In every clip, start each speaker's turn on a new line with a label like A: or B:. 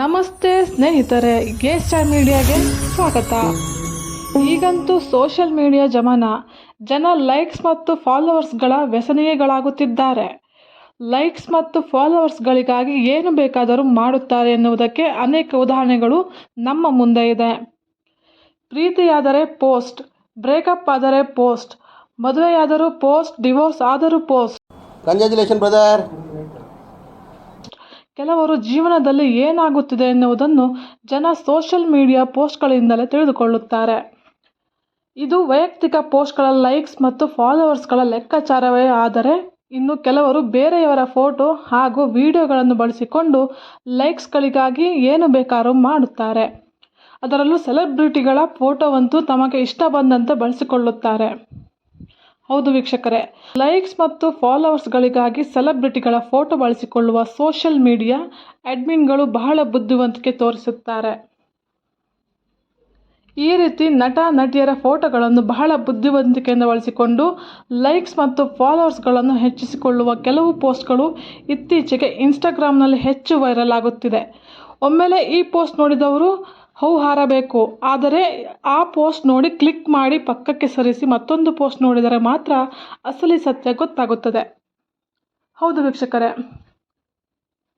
A: ನಮಸ್ತೆ ಸ್ನೇಹಿತರೆ ಗೆ ಸ್ಟಾರ್ ಮೀಡಿಯಾಗೆ ಸ್ವಾಗತ. ಈಗಂತೂ ಸೋಷಿಯಲ್ ಮೀಡಿಯಾ ಜಮಾನ. ಜನ ಲೈಕ್ಸ್ ಮತ್ತು ಫಾಲೋವರ್ಸ್ಗಳ ವ್ಯಸನಿಗೆಗಳಾಗುತ್ತಿದ್ದಾರೆ. ಲೈಕ್ಸ್ ಮತ್ತು ಫಾಲೋವರ್ಸ್ಗಳಿಗಾಗಿ ಏನು ಬೇಕಾದರೂ ಮಾಡುತ್ತಾರೆ ಎನ್ನುವುದಕ್ಕೆ ಅನೇಕ ಉದಾಹರಣೆಗಳು ನಮ್ಮ ಮುಂದೆ ಇದೆ. ಪ್ರೀತಿಯಾದರೆ ಪೋಸ್ಟ್, ಬ್ರೇಕಪ್ ಆದರೆ ಪೋಸ್ಟ್, ಮದುವೆಯಾದರೂ ಪೋಸ್ಟ್, ಡಿವೋರ್ಸ್ ಆದರೂ ಪೋಸ್ಟ್.
B: ಕಂಗ್ರ್ಯಾಚುಲೇಷನ್ ಬ್ರದರ್
A: ಕೆಲವರು ಜೀವನದಲ್ಲಿ ಏನಾಗುತ್ತಿದೆ ಎನ್ನುವುದನ್ನು ಜನ ಸೋಷಲ್ ಮೀಡಿಯಾ ಪೋಸ್ಟ್ಗಳಿಂದಲೇ ತಿಳಿದುಕೊಳ್ಳುತ್ತಾರೆ. ಇದು ವೈಯಕ್ತಿಕ ಪೋಸ್ಟ್ಗಳ ಲೈಕ್ಸ್ ಮತ್ತು ಫಾಲೋವರ್ಸ್ಗಳ ಲೆಕ್ಕಾಚಾರವೇ ಆದರೆ ಇನ್ನು ಕೆಲವರು ಬೇರೆಯವರ ಫೋಟೋ ಹಾಗೂ ವಿಡಿಯೋಗಳನ್ನು ಬಳಸಿಕೊಂಡು ಲೈಕ್ಸ್ಗಳಿಗಾಗಿ ಏನು ಬೇಕಾದ್ರೂ ಮಾಡುತ್ತಾರೆ. ಅದರಲ್ಲೂ ಸೆಲೆಬ್ರಿಟಿಗಳ ಫೋಟೋವಂತೂ ತಮಗೆ ಇಷ್ಟ ಬಂದಂತೆ ಬಳಸಿಕೊಳ್ಳುತ್ತಾರೆ. ಹೌದು ವೀಕ್ಷಕರೇ. ಲೈಕ್ಸ್ ಮತ್ತು ಫಾಲೋವರ್ಸ್ಗಳಿಗಾಗಿ ಸೆಲೆಬ್ರಿಟಿಗಳ ಫೋಟೋ ಬಳಸಿಕೊಳ್ಳುವ ಸೋಷಿಯಲ್ ಮೀಡಿಯಾ ಅಡ್ಮಿನ್ಗಳು ಬಹಳ ಬುದ್ಧಿವಂತಿಕೆ ತೋರಿಸುತ್ತಾರೆ. ಈ ರೀತಿ ನಟ, ನಟಿಯರ ಫೋಟೋಗಳನ್ನು ಬಹಳ ಬುದ್ಧಿವಂತಿಕೆಯಿಂದ ಬಳಸಿಕೊಂಡು ಲೈಕ್ಸ್ ಮತ್ತು ಫಾಲೋವರ್ಸ್ಗಳನ್ನು ಹೆಚ್ಚಿಸಿಕೊಳ್ಳುವ ಕೆಲವು ಪೋಸ್ಟ್ಗಳು ಇತ್ತೀಚೆಗೆ ಇನ್ಸ್ಟಾಗ್ರಾಮ್ನಲ್ಲಿ ಹೆಚ್ಚು ವೈರಲ್ ಆಗುತ್ತಿದೆ. ಒಮ್ಮೆಲೆ ಈ ಪೋಸ್ಟ್ ನೋಡಿದವರು ಹೌ ಹಾರಬೇಕು. ಆದರೆ ಆ ಪೋಸ್ಟ್ ನೋಡಿ ಕ್ಲಿಕ್ ಮಾಡಿ ಪಕ್ಕಕ್ಕೆ ಸರಿಸಿ ಮತ್ತೊಂದು ಪೋಸ್ಟ್ ನೋಡಿದರೆ ಮಾತ್ರ ಅಸಲಿ ಸತ್ಯ ಗೊತ್ತಾಗುತ್ತದೆ. ಹೌದು ವೀಕ್ಷಕರೇ.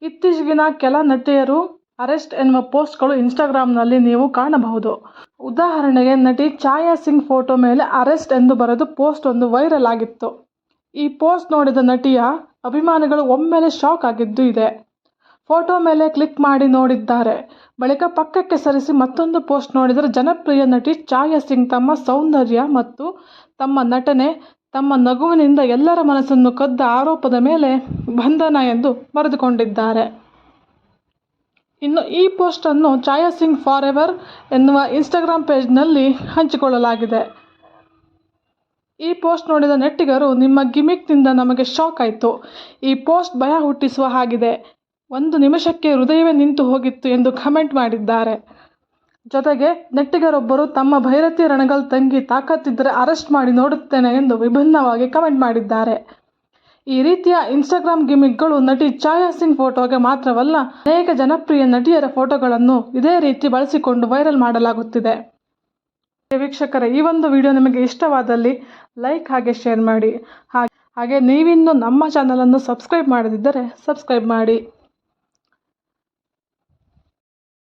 A: ಇತ್ತೀಚೆಗಿನ ಕೆಲ ನಟಿಯರು ಅರೆಸ್ಟ್ ಎನ್ನುವ ಪೋಸ್ಟ್ಗಳು ಇನ್ಸ್ಟಾಗ್ರಾಮ್ನಲ್ಲಿ ನೀವು ಕಾಣಬಹುದು. ಉದಾಹರಣೆಗೆ ನಟಿ ಛಾಯಾ ಸಿಂಗ್ ಫೋಟೋ ಮೇಲೆ ಅರೆಸ್ಟ್ ಎಂದು ಬರೆದು ಪೋಸ್ಟ್ ಒಂದು ವೈರಲ್ ಆಗಿತ್ತು. ಈ ಪೋಸ್ಟ್ ನೋಡಿದ ನಟಿಯ ಅಭಿಮಾನಿಗಳು ಒಮ್ಮೆಲೆ ಶಾಕ್ ಆಗಿದ್ದು ಇದೆ. ಫೋಟೋ ಮೇಲೆ ಕ್ಲಿಕ್ ಮಾಡಿ ನೋಡಿದ್ದಾರೆ. ಬಳಿಕ ಪಕ್ಕಕ್ಕೆ ಸರಿಸಿ ಮತ್ತೊಂದು ಪೋಸ್ಟ್ ನೋಡಿದರೆ ಜನಪ್ರಿಯ ನಟಿ ಛಾಯಾ ಸಿಂಗ್ ತಮ್ಮ ಸೌಂದರ್ಯ ಮತ್ತು ತಮ್ಮ ನಟನೆ, ತಮ್ಮ ನಗುವಿನಿಂದ ಎಲ್ಲರ ಮನಸ್ಸನ್ನು ಕದ್ದ ಆರೋಪದ ಮೇಲೆ ಬಂಧನ ಎಂದು ಬರೆದುಕೊಂಡಿದ್ದಾರೆ. ಇನ್ನು ಈ ಪೋಸ್ಟನ್ನು ಛಾಯಾ ಸಿಂಗ್ ಫಾರ್ ಎವರ್ ಎನ್ನುವ ಇನ್ಸ್ಟಾಗ್ರಾಮ್ ಪೇಜ್ನಲ್ಲಿ ಹಂಚಿಕೊಳ್ಳಲಾಗಿದೆ. ಈ ಪೋಸ್ಟ್ ನೋಡಿದ ನೆಟ್ಟಿಗರು, ನಿಮ್ಮ ಗಿಮಿಕ್ನಿಂದ ನಮಗೆ ಶಾಕ್ ಆಯಿತು. ಈ ಪೋಸ್ಟ್ ಭಯ ಹುಟ್ಟಿಸುವ ಹಾಗಿದೆ. ಒಂದು ನಿಮಿಷಕ್ಕೆ ಹೃದಯವೇ ನಿಂತು ಹೋಗಿತ್ತು ಎಂದು ಕಮೆಂಟ್ ಮಾಡಿದ್ದಾರೆ. ಜೊತೆಗೆ ನೆಟ್ಟಿಗರೊಬ್ಬರು ತಮ್ಮ ಭೈರತಿ ರಣಗಲ್ ತಂಗಿ ತಾಕತ್ತಿದ್ದರೆ ಅರೆಸ್ಟ್ ಮಾಡಿ ನೋಡುತ್ತೇನೆ ಎಂದು ವಿಭಿನ್ನವಾಗಿ ಕಮೆಂಟ್ ಮಾಡಿದ್ದಾರೆ. ಈ ರೀತಿಯ ಇನ್ಸ್ಟಾಗ್ರಾಮ್ ಗಿಮಿಕ್ಗಳು ನಟಿ ಛಾಯಾ ಸಿಂಗ್ ಫೋಟೋಗೆ ಮಾತ್ರವಲ್ಲ, ಅನೇಕ ಜನಪ್ರಿಯ ನಟಿಯರ ಫೋಟೋಗಳನ್ನು ಇದೇ ರೀತಿ ಬಳಸಿಕೊಂಡು ವೈರಲ್ ಮಾಡಲಾಗುತ್ತಿದೆ. ವೀಕ್ಷಕರ, ಈ ಒಂದು ವಿಡಿಯೋ ನಿಮಗೆ ಇಷ್ಟವಾದಲ್ಲಿ ಲೈಕ್ ಹಾಗೆ ಶೇರ್ ಮಾಡಿ. ಹಾಗೆ ಹಾಗೆ ನೀವಿನ್ನೂ ನಮ್ಮ ಚಾನಲನ್ನು ಸಬ್ಸ್ಕ್ರೈಬ್ ಮಾಡದಿದ್ದರೆ ಸಬ್ಸ್ಕ್ರೈಬ್ ಮಾಡಿ.